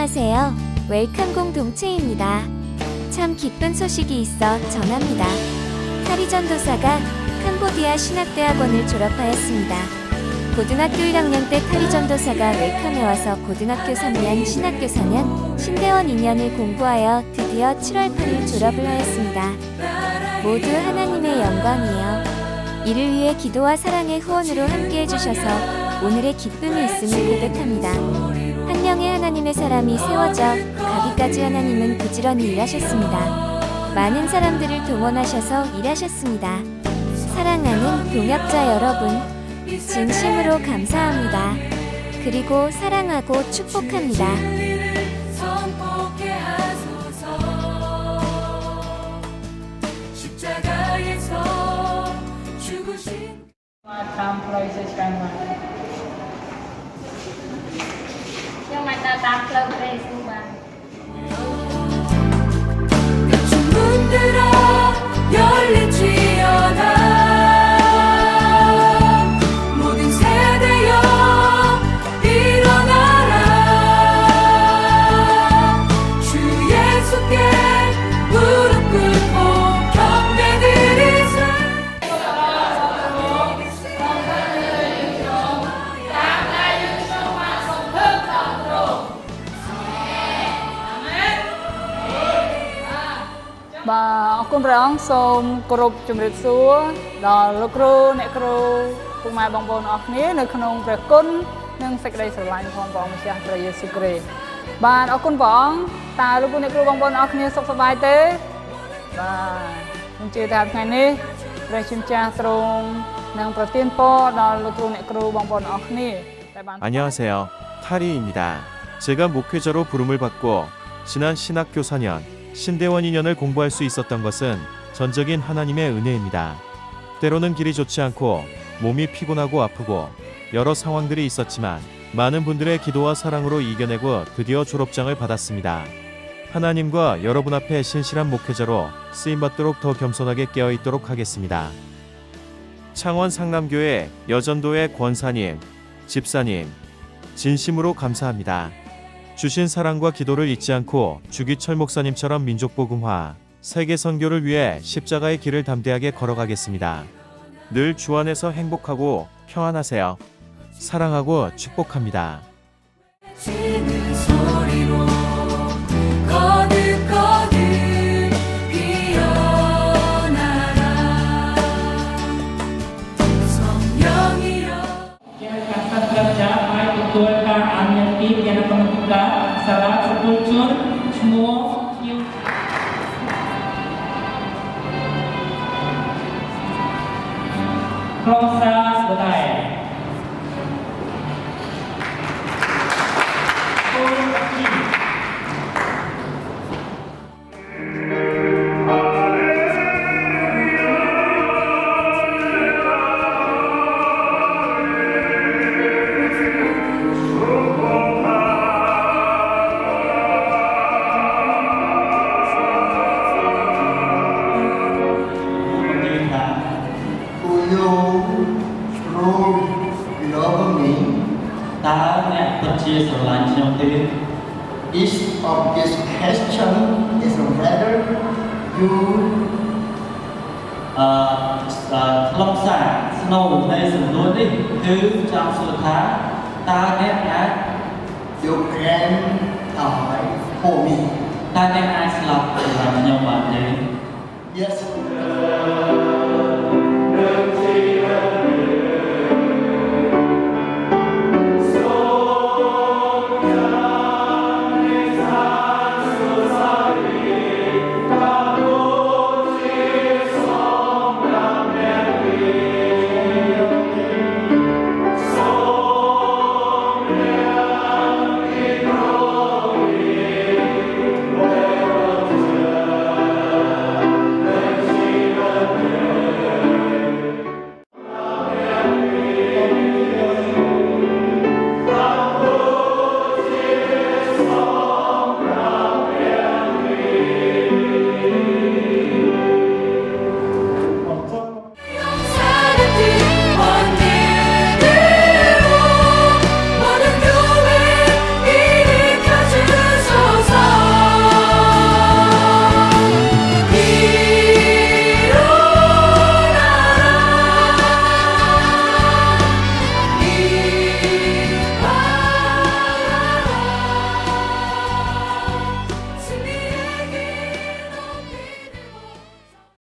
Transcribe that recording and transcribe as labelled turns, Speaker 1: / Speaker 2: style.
Speaker 1: 안녕하세요. 웰컴 공동체입니다. 참 기쁜 소식이 있어 전합니다. 카리 전도사가 캄보디아 신학대학원을 졸업하였습니다. 고등학교 1학년 때 카리 전도사가 웰컴에 와서 고등학교 3년 신학교 4년 신대원 2년을 공부하여 드디어 7월 8일 졸업을 하였습니다. 모두 하나님의 영광이요. 이를 위해 기도와 사랑의 후원으로 함께 해 주셔서 오늘의 기쁨이 있음을 고백합니다. 한 명의 하나님의 사람이 세워져 가기까지 하나님은 부지런히 일하셨습니다. 많은 사람들을 동원하셔서 일하셨습니다. 사랑하는 동역자 여러분, 진심으로 감사합니다. 그리고 사랑하고 축복합니다.
Speaker 2: తాట్ల price បា
Speaker 3: ទអរគុណព្រះអង្គសូមគោរពជំរាបសួរដល់លោកគ្រូអ្នកគ្រូពុកម៉ែបងប្អូនអរគ្នានៅក្នុងព្រះគុណនិងសេចក្តីស្រឡាញ់ផងព្រះម្ចាស់ព្រះយេស៊ូវគ្រីស្ទបាទអរគុណព្រះអង្គតើលោកគ្រូអ្នកគ្រូបងប្អូនអរគ្នាសុខសប្បាយទេបាទខ្ញុំជឿថាថ្ងៃនេះព្រះជាម្ចាស់ទ្រង់នឹងប្រទានពរដល់លោកគ្រូអ្នកគ្រូបងប្អូនអរគ្នាតែបាន
Speaker 4: 안녕하세요타리입니다 제가 목회자로 부름을 받고 지난 신학교 4년 신대원 2년을 공부할 수 있었던 것은 전적인 하나님의 은혜입니다. 때로는 길이 좋지 않고 몸이 피곤하고 아프고 여러 상황들이 있었지만 많은 분들의 기도와 사랑으로 이겨내고 드디어 졸업장을 받았습니다. 하나님과 여러분 앞에 신실한 목회자로 쓰임받도록 더 겸손하게 깨어있도록 하겠습니다. 창원 상남교회 여전도의 권사님, 집사님, 진심으로 감사합니다. 주신 사랑과 기도를 잊지 않고 주기철 목사님처럼 민족복음화, 세계 선교를 위해 십자가의 길을 담대하게 걸어가겠습니다. 늘 주 안에서 행복하고 평안하세요. 사랑하고 축복합니다.
Speaker 3: Bíblia na
Speaker 5: comunidade, Salat, Sepultura, Shmuel, Rosa,
Speaker 6: តើអ្នកពិតជាស្រឡាញ់ខ្ញុំទេ
Speaker 5: Each of this question is whether you
Speaker 6: អឺអឺខ្លឹមសារស្នូលនៃសំណួរនេះគឺចង់សួរថាតើអ្នកអាច
Speaker 5: you can die for me.
Speaker 6: តើអ្នកអាចស្លាប់សម្រាប់ខ្ញុំបានទេ
Speaker 5: Yes,